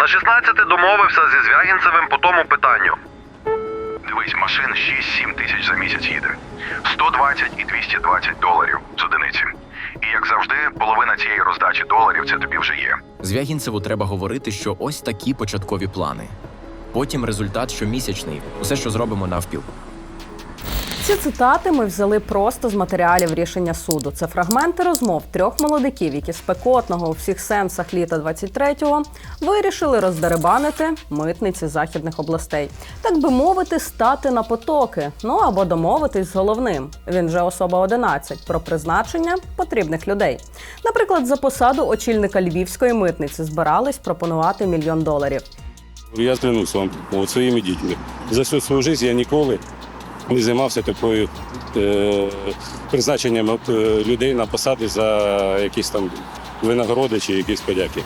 На 16 домовився зі Звягінцевим по тому питанню. Дивись, машин 6-7 тисяч за місяць їде. 120 і 220 доларів з одиниці. І як завжди, половина цієї роздачі доларів це тобі вже є. Звягінцеву треба говорити, що ось такі початкові плани. Потім результат щомісячний, усе, що зробимо навпіл. Ці цитати ми взяли просто з матеріалів рішення суду. Це фрагменти розмов трьох молодиків, які спекотного у всіх сенсах літа 23-го вирішили роздеребанити митниці західних областей, так би мовити, стати на потоки. Ну або домовитись з головним. Він же особа 11, про призначення потрібних людей. Наприклад, за посаду очільника львівської митниці збирались пропонувати мільйон доларів. Я клянусь вам своїми дітьми. За всю свою життя я ніколи не займався такою е, призначенням е, людей на посади за якісь там винагороди чи якісь подяки.